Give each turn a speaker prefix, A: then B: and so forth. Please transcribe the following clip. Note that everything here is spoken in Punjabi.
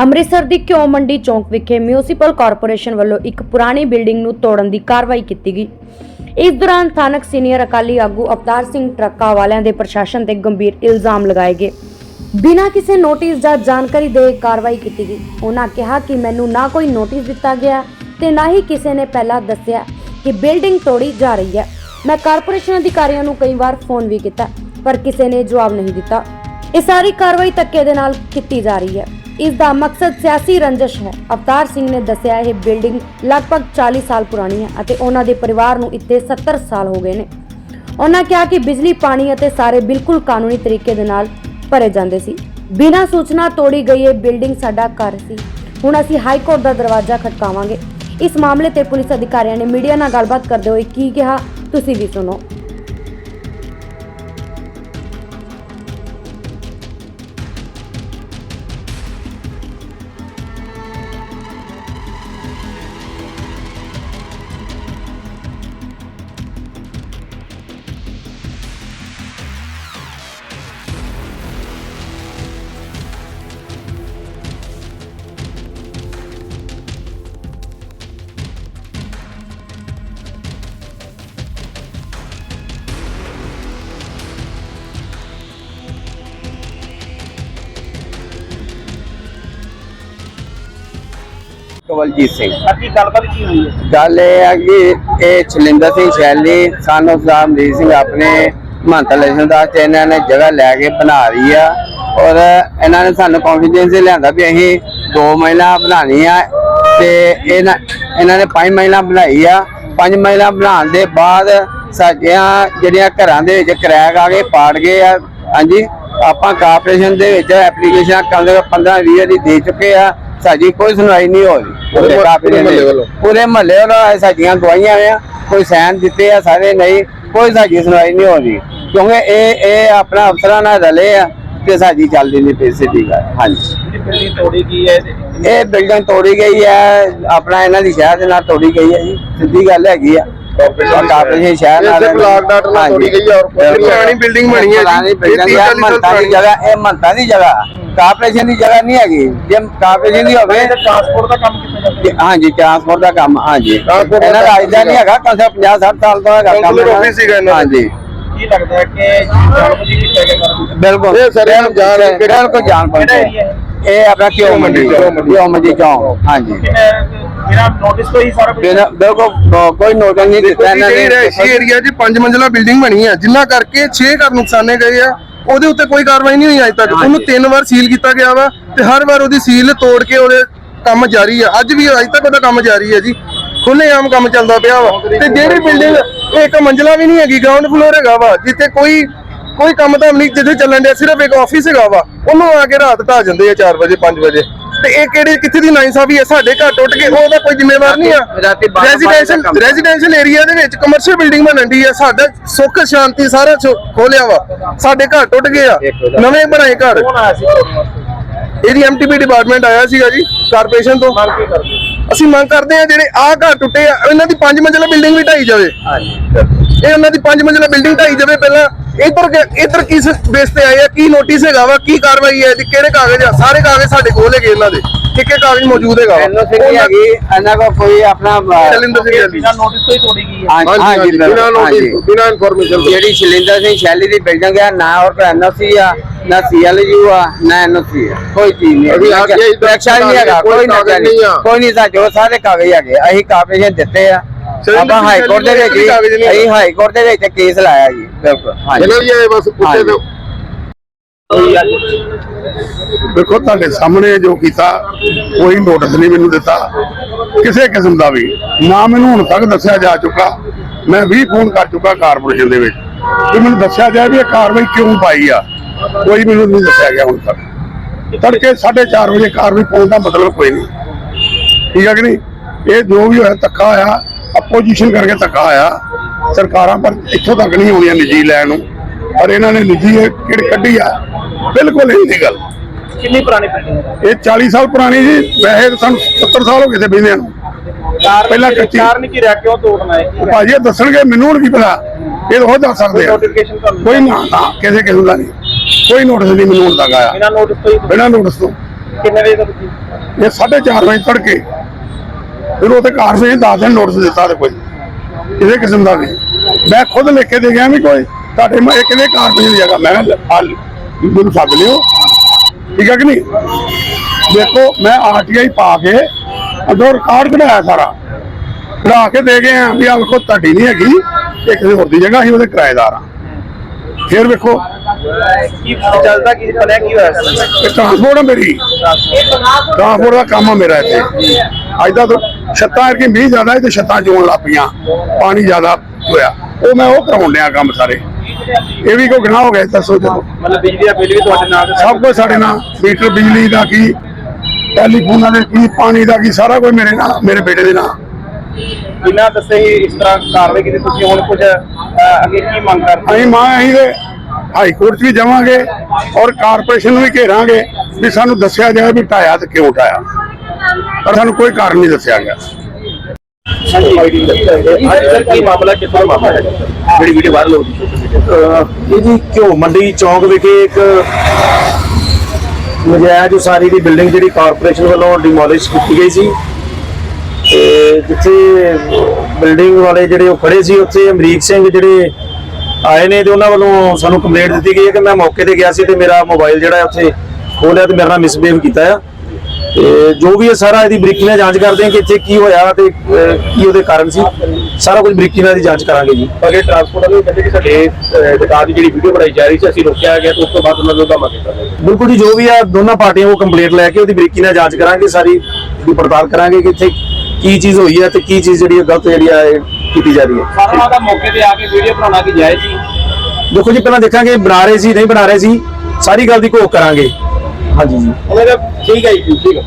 A: ਅੰਮ੍ਰਿਤਸਰ ਦੀ ਘਿਓ ਮੰਡੀ ਚੌਂਕ ਵਿਖੇ ਮਿਊਨਿਸਪਲ ਕਾਰਪੋਰੇਸ਼ਨ ਵੱਲੋਂ ਇੱਕ ਪੁਰਾਣੀ ਬਿਲਡਿੰਗ ਨੂੰ ਤੋੜਨ ਦੀ ਕਾਰਵਾਈ ਕੀਤੀ ਗਈ। ਇਸ ਦੌਰਾਨ ਸਥਾਨਕ ਸੀਨੀਅਰ ਅਕਾਲੀ ਆਗੂ ਅਵਤਾਰ ਸਿੰਘ ਟਰੱਕਾ ਵਾਲਿਆਂ ਦੇ ਪ੍ਰਸ਼ਾਸਨ ਤੇ ਗੰਭੀਰ ਇਲਜ਼ਾਮ ਲਗਾਏ ਗਏ। ਬਿਨਾਂ ਕਿਸੇ ਨੋਟਿਸ ਜਾਂ ਜਾਣਕਾਰੀ ਦੇ ਕਾਰਵਾਈ ਕੀਤੀ ਗਈ। ਉਹਨਾਂ ਕਿਹਾ ਕਿ ਮੈਨੂੰ ਨਾ ਕੋਈ ਨੋਟਿਸ ਦਿੱਤਾ ਗਿਆ ਤੇ ਨਾ ਹੀ ਕਿਸੇ ਨੇ ਪਹਿਲਾਂ ਦੱਸਿਆ ਕਿ ਬਿਲਡਿੰਗ ਤੋੜੀ ਜਾ ਰਹੀ ਹੈ। ਮੈਂ ਕਾਰਪੋਰੇਸ਼ਨ ਅਧਿਕਾਰੀਆਂ ਨੂੰ ਕਈ ਵਾਰ ਫੋਨ ਵੀ ਕੀਤਾ, ਪਰ ਕਿਸੇ ਨੇ ਜਵਾਬ ਨਹੀਂ ਦਿੱਤਾ। ਇਹ ਸਾਰੀ ਕਾਰਵਾਈ ਧੱਕੇ ਦੇ ਨਾਲ ਕੀਤੀ ਜਾ ਰਹੀ ਹੈ। ਇਸ ਦਾ ਮਕਸਦ ਸਿਆਸੀ ਰੰਜਿਸ਼ ਹੈ। ਅਵਤਾਰ ਸਿੰਘ ਨੇ ਦੱਸਿਆ, ਇਹ ਬਿਲਡਿੰਗ ਲਗਭਗ 40 ਸਾਲ ਪੁਰਾਣੀ ਹੈ ਅਤੇ ਉਹਨਾਂ ਦੇ ਪਰਿਵਾਰ ਨੂੰ ਇੱਥੇ 70 ਸਾਲ ਹੋ ਗਏ ਨੇ। ਉਹਨਾਂ ਕਿਹਾ ਕਿ ਬਿਜਲੀ, ਪਾਣੀ ਅਤੇ ਸਾਰੇ ਬਿਲਕੁਲ ਕਾਨੂੰਨੀ ਤਰੀਕੇ ਦੇ ਨਾਲ ਭਰੇ ਜਾਂਦੇ ਸੀ। ਬਿਨਾਂ ਸੂਚਨਾ ਤੋੜੀ ਗਈ ਇਹ ਬਿਲਡਿੰਗ ਸਾਡਾ ਘਰ ਸੀ। ਹੁਣ ਅਸੀਂ ਹਾਈ ਕੋਰਟ ਦਾ ਦਰਵਾਜ਼ਾ ਖਟਕਾਵਾਂਗੇ ਇਸ ਮਾਮਲੇ ਤੇ ਪੁਲਿਸ ਅਧਿਕਾਰੀਆਂ ਨੇ ਮੀਡੀਆ ਨਾਲ ਗੱਲਬਾਤ ਕਰਦੇ ਹੋਏ ਕੀ ਕਿਹਾ, ਤੁਸੀਂ ਵੀ ਸੁਣੋ।
B: ਕਵਲਜੀਤ ਸਿੰਘ।
C: ਅੱਗੇ ਗੱਲਬਾਤ ਕੀ ਹੋਈ ਹੈ?
B: ਗੱਲ ਇਹ ਹੈ ਕਿ ਇਹ ਛਲਿੰਦਰ ਸਿੰਘ ਸ਼ੈਲੀ ਸਾਨੂੰ ਸਾਹਿਬ ਸਿੰਘ ਆਪਣੇ ਮਹੰਤ ਲੈਸ਼ਨ ਦਾ ਤੇ ਇਹਨਾਂ ਨੇ ਜਗ੍ਹਾ ਲੈ ਕੇ ਬਣਾ ਰਹੀ ਆ। ਔਰ ਇਹਨਾਂ ਨੇ ਸਾਨੂੰ ਕੌਨਫੀਡੈਂਸ ਲਿਆਂਦਾ ਵੀ ਅਸੀਂ ਦੋ ਮਹਿਲਾ ਬਣਾਉਣੀ ਆ ਤੇ ਇਹਨਾਂ ਇਹਨਾਂ ਨੇ ਪੰਜ ਮਹਿਲਾ ਬਣਾਈ ਆ। ਪੰਜ ਮਹਿਲਾ ਬਣਾਉਣ ਦੇ ਬਾਅਦ ਸਾਡੀਆਂ ਜਿਹੜੀਆਂ ਘਰਾਂ ਦੇ ਵਿੱਚ ਕਰੈਕ ਆ ਗਏ ਪਾੜ ਗਏ ਆ। ਹਾਂਜੀ ਆਪਾਂ ਕਾਰਪੋਰੇਸ਼ਨ ਦੇ ਵਿੱਚ ਐਪਲੀਕੇਸ਼ਨ ਕਮ 15 20 ਦੀ ਦੇ ਚੁੱਕੇ ਆ। ਸਾਡੀ ਕੋਈ ਸੁਣਵਾਈ ਨਹੀਂ ਹੋ ਰਹੀ
D: ਪੂਰੇ ਮੁਹੱਲੇ ਵੱਲੋਂ?
B: ਸਾਡੀਆਂ ਗਵਾਹੀਆਂ ਆ ਕੋਈ ਸਾਈਨ ਦਿੱਤੇ ਆ ਸਾਰੇ ਨਹੀਂ। ਕੋਈ ਸਾਡੀ ਸੁਣਵਾਈ ਨਹੀਂ ਹੋ ਰਹੀ ਕਿਉਂਕਿ ਇਹ ਇਹ ਆਪਣਾ ਅਫਸਰਾਂ ਨਾਲ ਰਲੇ ਆ ਤੇ ਸਾਡੀ ਚੱਲਦੀ ਨਹੀਂ ਪਈ ਸਿੱਧੀ ਗੱਲ। ਹਾਂਜੀ।
C: ਬਿਲਡਿੰਗ ਤੋੜੀ ਗਈ ਹੈ
B: ਇਹ ਬਿਲਡਿੰਗ ਤੋੜੀ ਗਈ ਹੈ ਆਪਣਾ ਇਹਨਾਂ ਦੀ ਸ਼ਹਿਰ ਦੇ ਨਾਲ ਤੋੜੀ ਗਈ ਹੈ ਜੀ। ਸਿੱਧੀ ਗੱਲ ਹੈਗੀ ਆ। ਕਾਰਪੋਰੇਸ਼ਨ ਸ਼ਹਿਰ। ਨਾਲ
D: ਇਸੇ ਬਲਾਕ ਡਾਟ ਨਾਲ ਤੋੜੀ ਗਈ ਹੈ ਔਰ। ਪੁਰਾਣੀ building ਬਣੀ ਹੈ ਜੀ। ਇਹ
B: building
D: ਤੀਹ
B: ਹੈ,
D: ਚਾਲੀ ਸਾਲ
B: ਮਹੰਤਾਂ ਦੀ
D: ਪੁਰਾਣੀ।
B: ਜਗ੍ਹਾ ਇਹ ਮੰਤਾ ਦੀ ਜਗ੍ਹਾ ਕਾਰਪੋਰੇਸ਼ਨ ਦੀ ਜਗ੍ਹਾ ਨਹੀਂ ਹੈਗੀ। ਜੇ ਕਾਰਪੋਰੇਸ਼ਨ ਦੀ ਹੋਵੇ
C: ਟਰਾਂਸਪੋਰਟ ਦਾ ਕੰਮ ਕੀਤਾ ਜਾਂਦਾ
B: ਕਿ- ਹਾਂਜੀ ਟਰਾਂਸਪੋਰਟ ਦਾ ਕੰਮ ਹਾਂਜੀ। ਇਹਨਾਂ ਦਾ ਆਇਦਾ ਨਹੀਂ ਹੈਗਾ ਕਮ ਸੇ 50 60 ਸਾਲ ਦਾ ਹੈਗਾ ਕੰਮ। ਹਾਂਜੀ।
C: ਕੀ ਲੱਗਦਾ ਹੈ ਕਿ ਜਾਣਬੁੱਝ ਕੇ ਕੀਤਾ ਗਿਆ ਸਾਰਾ
B: ਬਿਲਕੁਲ।
D: ਇਹ ਸਾਰੇ ਜਾਣ ਹੈ।
B: ਜਾਣ
C: ਕਿਹੜਾ
B: ਪਹੁੰਚੇ।
C: ਏਰੀਆ ਹੈ?
B: ਇਹ ਆਪਣਾ ਕਿਉਂ ਮੰਡੀ। ਕਿਉਂ ਮੰਡੀ ਚੌਂਕ। ਹਾਂਜੀ।
C: ਕਿਨੇ ਜਿਹੜਾ ਨੋਟਿਸ ਕੋਈ ਸਾਰਾ ਕੁਝ-
B: ਬਿਨਾਂ- ਬਿਲਕੁਲ ਕ- ਕੋਈ ਨੋਟਿਸ ਨਹੀਂ ਦਿੱਤਾ ਇਹਨਾਂ ਨੇ।
D: ਰਹਿਸ਼ੀ ਏਰੀਆ 'ਚ ਪੰਜ ਮੰਜ਼ਲਾ ਬਿਲਡਿੰਗ ਬਣੀ ਹੈ ਜਿੰਨਾ ਕਰਕੇ 6 ਘਰ ਨੁਕਸਾਨੇ ਗਏ ਆ। ਉਹਦੇ ਉੱਤੇ ਕੋਈ ਕਾਰਵਾਈ ਨਹੀਂ ਹੋਈ ਅਜੇ ਤੱਕ। ਉਹਨੂੰ ਤਿੰਨ ਵਾਰ ਸੀਲ ਕੀਤਾ ਗਿਆ ਵਾ ਤੇ ਹਰ ਵਾਰ ਉਹਦੀ ਸੀਲ ਤੋੜ ਕੇ ਉਹਦੇ ਕੰਮ ਜਾਰੀ ਆ। ਅੱਜ ਵੀ ਅਜੇ ਤੱਕ ਉਹਦਾ ਕੰਮ ਜਾਰੀ ਹੈ ਜੀ। ਖੁੱਲੇ ਆਮ ਕੰਮ ਚੱਲਦਾ ਪਿਆ ਵਾ। ਤੇ ਜਿਹੜੀ ਬਿਲਡਿੰਗ ਇੱਕ ਮੰਜ਼ਲਾ ਵੀ ਨਹੀਂ ਹੈਗੀ ਗਰਾਊਂਡ ਫਲੋਰ ਹੈਗਾ ਵਾ ਜਿੱਥੇ ਕੋਈ ਕੋਈ ਕੰਮ ਤਾਂ ਨਹੀਂ ਜਿੱਥੇ ਚੱਲਣ ਡਿਆ ਸਿਰਫ ਇੱਕ ਆਫਿਸ ਹੈਗਾ ਵਾ। ਉਹਨੂੰ ਆ ਕੇ ਰਾਤ ਢਾ ਜਾਂਦੇ ਆ 4 ਵਜੇ 5 ਵਜੇ। ਤੇ ਇਹ ਕਿਹੜੀ ਕਿੱਥੇ ਦੀ ਨਾਇਸਾਫੀ ਹੈ ਸਾਡੇ ਘਰ ਟੁੱਟ ਕੇ ਉਹਦਾ ਕੋਈ ਜ਼ਿੰਮੇਵਾਰ ਨਹੀਂ ਆ। ਰੈਜ਼ੀਡੈਂਸ਼ੀਅਲ। ਰੈਜ਼ੀਡੈਂਸ਼ੀਅਲ ਏਰੀਆ ਦੇ ਵਿੱਚ ਕਮਰਸ਼ੀਅਲ ਬਿਲਡਿੰਗ ਬਣਨ ਦੀ ਹੈ ਸਾਡਾ ਸੁੱਖ ਸ਼ਾਂਤੀ ਸਾਰਾ ਖੋਲਿਆ ਵਾ। ਸਾਡੇ ਘਰ ਟੁੱਟ ਗਏ ਆ। ਨਵੇਂ ਬਣਾਏ ਘਰ। ਇਹਦੀ ਐਮਟੀਪੀ ਡਿਪਾਰਟਮੈਂਟ ਆਇਆ ਸੀਗਾ ਜੀ ਕਾਰਪੋਰੇਸ਼ਨ ਤੋਂ। ਅਸੀਂ ਮੰਗ ਕਰਦੇ ਆ ਜਿਹੜੇ ਆਹ ਘਰ ਟੁੱਟੇ ਆ ਇਹਨਾਂ ਦੀ ਪੰਜ ਮੰਜ਼ਿਲਾ ਬਿਲਡਿੰਗ ਵੀ ਢਾਈ ਜਾਵੇ। ਇਹ ਉਹਨਾਂ ਦੀ ਪੰਜ ਮੰਜ਼ਿਲਾ ਬਿਲਡਿੰਗ ਢਾਈ ਜਾਵੇ ਪਹਿਲਾਂ ਇੱਧਰ ਇੱਧਰ ਕਿਸ ਬੇਸ ਤੇ ਆਏ ਆ? ਕੀ ਨੋਟਿਸ ਹੈਗਾ ਵਾ? ਕੀ ਕਾਰਵਾਈ ਹੈ? ਇਹਦੀ ਕਿਹੜੇ ਕਾਗਜ਼ ਆ? ਸਾਰੇ ਕਾਗਜ਼ ਸਾਡੇ ਕੋਲ ਹੈਗੇ ਇਹਨਾਂ ਦੇ। ਇੱਕ ਕਾਗਜ਼ ਮੌਜੂਦ ਹੈਗਾ ਵਾ।
B: ਇਹਨਾਂ ਕੋਈ ਆਪਣਾ
D: ਸ਼ੈਲਿੰਦਰ ਸਿੰਘ
C: ਇਹ
D: ਜੀ
C: ਬਿਨਾਂ ਨੋਟਿਸ ਤੋਂ ਹੀ ਤੋੜੀ ਗਈ ਹੈ?
B: ਹਾਂਜੀ ਹਾਂਜੀ
D: ਬਿਨਾਂ
B: ਬਿਲਕੁਲ,
D: ਨੋਟਿਸ
B: ਹਾਂਜੀ।
D: ਬਿਨਾਂ ਇਨਫੋਰਮੇਸ਼ਨ
B: ਜਿਹੜੀ ਸ਼ਲਿੰਦਰ ਸਿੰਘ ਸ਼ੈਲੀ ਦੀ ਬਿਲਡਿੰਗ ਹੈ ਨਾ ਔਰ ਐਨਓਸੀ ਆ ਨਾ ਸੀਐਲਯੂ ਆ ਨਾ ਐਨਓਸੀ ਆ। ਕੋਈ ਚੀਜ਼ ਨਹੀਂ
D: ਅਭੀ ਆ ਗਿਆ ਇੱਧਰ
B: ਨਕਸ਼ਾ ਨਹੀਂ ਹੈਗਾ
D: ਕੋਈ ਕਾਗਜ਼ ਆ।
B: ਕੋਈ ਨਹੀਂ ਸਾਡੇ ਕੋਲ ਸਾਰੇ ਕਾਗਜ਼ ਹੈਗੇ ਅਸੀਂ ਕਾਰਪੋਰੇਸ਼ਨ ਦਿੱਤੇ ਆ। ਆਪਾਂ ਹਾਈ ਕੋਰਟ ਦੇ ਵਿੱਚ ਅਸੀਂ ਹਾਈ ਕੋਰਟ ਦੇ ਵਿੱਚ ਕੇਸ ਲਾਇਆ ਜੀ ਬਿਲਕੁਲ ਹਾਂਜੀ।
D: ਇਹਨਾਂ ਦੀ ਇਹ ਬਸ ਪੁੱਛੇ
B: ਹਾਂਜੀ।
D: ਤੋਂ
E: ਦੇਖੋ ਤੁਹਾਡੇ ਸਾਹਮਣੇ ਜੋ ਕੀਤਾ ਕੋਈ ਨੋਟਿਸ ਨਹੀਂ ਮੈਨੂੰ ਦਿੱਤਾ। ਕਿਸੇ ਕਿਸਮ ਦਾ ਵੀ ਨਾ ਮੈਨੂੰ ਹੁਣ ਤੱਕ ਦੱਸਿਆ ਜਾ ਚੁੱਕਾ। ਮੈਂ ਵੀ ਫੋਨ ਕਰ ਚੁੱਕਾ ਕਾਰਪੋਰੇਸ਼ਨ ਦੇ ਵਿੱਚ ਵੀ ਮੈਨੂੰ ਦੱਸਿਆ ਜਾਏ ਵੀ ਇਹ ਕਾਰਵਾਈ ਕਿਉਂ ਪਾਈ ਆ। ਕੋਈ ਮੈਨੂੰ ਨਹੀਂ ਦੱਸਿਆ ਗਿਆ ਹੁਣ ਤੱਕ। ਤੜਕੇ 4:30 ਵਜੇ ਕਾਰਵਾਈ ਪਾਉਣ ਦਾ ਮਤਲਬ ਕੋਈ ਨਹੀਂ। ਠੀਕ ਹੈ ਕਿ ਨਹੀਂ? ਇਹ ਜੋ ਵੀ ਹੋਇਆ ਧੱਕਾ ਹੋਇਆ ਆਪੋਜੀਸ਼ਨ ਕਰਕੇ ਧੱਕਾ ਹੋਇਆ ਸਰਕਾਰਾਂ ਪਰ ਇੱਥੋਂ ਤੱਕ ਨਹੀਂ ਆਉਣੀਆਂ ਨਿੱਜੀ ਲੈਣ ਨੂੰ। ਪਰ ਇਹਨਾਂ ਨੇ ਨਿੱਜੀ ਇਹ ਕਿਹੜੀ ਕੱਢੀ ਆ? ਬਿਲਕੁਲ ਇਲੀਗਲ
C: ਕਿੰਨੀ ਪੁਰਾਣੀ ਬਿਲਡਿੰਗ
E: ਇਹ 40 ਸਾਲ ਪੁਰਾਣੀ ਜੀ। ਵੈਸੇ ਤਾਂ ਸਾਨੂੰ 70 ਸਾਲ ਹੋ ਗਏ ਤੇ ਬਹਿੰਦਿਆਂ ਨੂੰ। ਪਹਿਲਾਂ ਕੱਚੀ।
C: ਕਾਰਨ ਕੀ ਰਿਹਾ ਕਿਉਂ ਤੋੜਨਾ ਹੈ
E: ਭਾਜੀ ਇਹ ਦੱਸਣਗੇ ਮੈਨੂੰ ਹੁਣ ਕੀ ਪਤਾ? ਇਹ ਉਹ ਦੱਸ ਸਕਦੇ ਆ। ਕੋਈ ਨਾ ਕਿਸੇ ਕਿਸਮ ਦਾ ਨਹੀਂ। ਕੋਈ ਨੋਟਿਸ ਨਹੀਂ ਮੈਨੂੰ ਹੁਣ ਤੱਕ ਆਇਆ।
C: ਬਿਨਾਂ ਨੋਟਿਸ ਤੋਂ ਹੀ
E: ਬਿਨਾਂ ਨੋਟਿਸ ਤੋਂ।
C: ਕਿੰਨੇ ਵਜੇ ਤੁਸੀਂ?
E: ਇਹ 4:30 ਵਜੇ ਤੜਕੇ। ਫਿਰ ਉਹ ਤੇ ਕਾਰਪੋਰੇਸ਼ਨ ਦੱਸ ਦਿਨ ਨੋਟਿਸ ਦਿੱਤਾ ਤੇ ਕੋਈ। ਕਿਸੇ ਕਿਸਮ ਦਾ ਨਹੀਂ। ਮੈਂ ਖੁਦ ਲਿਖ ਕੇ ਦੇ ਗਿਆ ਵੀ ਕੋਈ ਤੁਹਾਡੇ ਮੈਂ ਇਹ ਕਿਹਦੇ ਕਾਰਪੋਰੇਸ਼ਨ ਦੀ ਜਗ੍ਹਾ ਮੈਂ ਆ ਮੈਨੂੰ ਸੱਦ ਲਿਓ। ਠੀਕ ਹੈ ਕਿ ਨਹੀਂ? ਦੇਖੋ ਮੈਂ ਆਰਟੀਆਈ ਪਾ ਕੇ ਅੰਦਰ ਰਿਕਾਰਡ ਕਢਾਇਆ ਸਾਰਾ। ਕਢਾ ਕੇ ਦੇ ਗਏ ਆ ਵੀ ਆ ਵੇਖੋ ਤੁਹਾਡੀ ਨਹੀਂ ਹੈਗੀ ਇਹ ਕਿਸੇ ਹੋਰ ਦੀ ਜਗ੍ਹਾ ਅਸੀਂ ਉਹਦੇ ਕਿਰਾਏਦਾਰ ਆ। ਫਿਰ ਵੇਖੋ।
C: ਕੀ ਚੱਲਦਾ ਕੀ ਬਣਿਆ ਕੀ ਹੋਇਆ ਸੀ?
E: ਇਹ ਟਰਾਂਸਪੋਰਟ ਮੇਰੀ। ਟਰਾਂਸਪੋਰਟ ਦਾ ਕੰਮ ਆ ਮੇਰਾ ਇੱਥੇ। ਅੱਜ ਦਾ ਤਾਂ ਛੱਤਾਂ ਕਿ ਮੀਂਹ ਜ਼ਿਆਦਾ ਹੈ ਤੇ ਛੱਤਾਂ ਚੋਣ ਲੱਗ ਪਈਆਂ ਪਾਣੀ ਜ਼ਿਆਦਾ ਹੋਇਆ। ਉਹ ਮੈਂ ਉਹ ਕਰਾਉਣ ਲਿਆ ਕੰਮ ਸਾਰੇ। ਇਹ ਵੀ ਕੋਈ ਗੁਨਾਹ ਹੋ ਗਿਆ ਦੱਸੋ ਚਲੋ
C: ਮਤਲਬ ਬਿਜਲੀ ਦਾ ਬਿੱਲ ਵੀ ਤੁਹਾਡੇ ਨਾਲ
E: ਸਭ ਕੁਝ ਸਾਡੇ ਨਾਲ ਮੀਟਰ ਬਿਜਲੀ ਦਾ ਕੀ ਟੈਲੀਫੋਨਾਂ ਦੇ ਕੀ ਪਾਣੀ ਦਾ ਕੀ ਸਾਰਾ ਕੁਝ ਮੇਰੇ ਨਾਲ ਮੇਰੇ ਬੇਟੇ ਦੇ ਨਾਲ।
C: ਬਿਨਾਂ ਦੱਸੇ ਹੀ ਇਸ ਤਰ੍ਹਾਂ ਕਾਰਵਾਈ ਕੀਤੀ ਤੁਸੀਂ ਹੁਣ ਕੁਝ ਅੱਗੇ ਕੀ ਮੰਗ ਕਰਦੇ
E: ਅਸੀਂ ਮਾਂ ਅਸੀਂ ਦੇ ਹਾਈ ਕੋਰਟ 'ਚ ਵੀ ਜਾਵਾਂਗੇ ਔਰ ਕਾਰਪੋਰੇਸ਼ਨ ਨੂੰ ਵੀ ਘੇਰਾਂਗੇ ਵੀ ਸਾਨੂੰ ਦੱਸਿਆ ਜਾਏ ਵੀ ਢਾਇਆ ਤੇ ਕਿਉਂ ਢਾਇਆ। ਪਰ ਸਾਨੂੰ ਕੋਈ ਕਾਰਨ ਨਹੀਂ ਦੱਸਿਆ ਗਿਆ।
C: ਜਿਹੜੀ ਵੀਡੀਓ ਵਾਇਰਲ ਹੋ ਰਹੀ
F: ਇਹ ਜੀ ਘਿਓ ਮੰਡੀ ਚੌਂਕ ਵਿਖੇ ਇੱਕ ਨਜਾਇਜ਼ ਉਸਾਰੀ ਦੀ ਬਿਲਡਿੰਗ ਜਿਹੜੀ ਕਾਰਪੋਰੇਸ਼ਨ ਵੱਲੋਂ ਡਿਮੋਲਿਸ਼ ਕੀਤੀ ਗਈ ਸੀ। ਤੇ ਜਿੱਥੇ ਬਿਲਡਿੰਗ ਵਾਲੇ ਜਿਹੜੇ ਉਹ ਖੜੇ ਸੀ ਉੱਥੇ ਅਮਰੀਕ ਸਿੰਘ ਜਿਹੜੇ ਆਏ ਨੇ ਤੇ ਉਹਨਾਂ ਵੱਲੋਂ ਸਾਨੂੰ ਕੰਪਲੇਂਟ ਦਿੱਤੀ ਗਈ ਹੈ ਕਿ ਮੈਂ ਮੌਕੇ ਤੇ ਗਿਆ ਸੀ ਤੇ ਮੇਰਾ ਮੋਬਾਈਲ ਜਿਹੜਾ ਹੈ ਉੱਥੇ ਖੋਲਿਆ ਤੇ ਮੇਰੇ ਨਾਲ ਮਿਸਬੀਹੇਵ ਕੀਤਾ ਆ। ਤੇ ਜੋ ਵੀ ਹੈ ਸਾਰਾ ਇਹਦੀ ਬਰੀਕੀ ਨਾਲ ਜਾਂਚ ਕਰਦੇ ਹਾਂ ਕਿ ਇੱਥੇ ਕੀ ਹੋਇਆ ਤੇ ਅਹ, ਕੀ ਉਹਦੇ ਕਾਰਨ ਸੀ ਸਾਰਾ ਕੁਝ ਬਰੀਕੀ ਨਾਲ ਇਹਦੀ ਜਾਂਚ ਕਰਾਂਗੇ ਜੀ।
C: ਅਗੇ ਟਰਾਂਸਪੋਰਟ ਵਾਲੇ ਕਹਿੰਦੇ ਕਿ ਸਾਡੇ ਅਹ, ਦੁਕਾਨ ਦੀ ਜਿਹੜੀ ਵੀਡੀਓ ਬਣਾਈ ਜਾ ਰਹੀ ਸੀ ਅਸੀਂ ਰੋਕਿਆ ਗਿਆ ਤੇ ਉਸ ਤੋਂ ਬਾਅਦ ਉਹਨਾਂ ਨੂੰ ਧਮਾ ਕੀਤਾ। ਗਿਆ
F: ਬਿਲਕੁਲ ਜੀ ਜੋ ਵੀ ਆ ਦੋਨਾਂ ਪਾਰਟੀਆਂ ਉਹ ਕੰਪਲੀਟ ਲੈ ਕੇ ਉਹਦੀ ਬਰੀਕੀ ਨਾਲ ਜਾਂਚ ਕਰਾਂਗੇ ਸਾਰੀ ਦੀ ਪੜਤਾਲ ਕਰਾਂਗੇ ਕਿ ਇੱਥੇ ਕੀ ਚੀਜ਼ ਹੋਈ ਹੈ ਤੇ ਕੀ ਚੀਜ਼ ਜਿਹੜੀ ਹੈ ਗਲਤ ਜਿਹੜੀ ਹੈ ਇਹ ਕੀਤੀ ਜਾ ਰਹੀ ਹੈ।
C: ਸਾਰਾ ਦਾ ਮੌਕੇ ਤੇ ਆ ਕੇ ਵੀਡੀਓ ਬਣਾਉਣਾ ਕੀ ਜਾਇਜ਼ ਸੀ?
F: ਦੇਖੋ ਜੀ ਪਹਿਲਾਂ ਦੇਖਾਂਗੇ ਬਣਾ ਰਹੇ ਸੀ ਨਹੀਂ ਬਣਾ ਰਹੇ ਸੀ ਸਾਰੀ ਗੱਲ ਦੀ ਘੋਖ ਕਰਾਂਗੇ। ਹਾਂਜੀ। ਜੀ
C: ਉਹਨਾਂ ਦਾ ਠੀਕ ਹੈ ਜੀ ਠੀਕ ਹੈ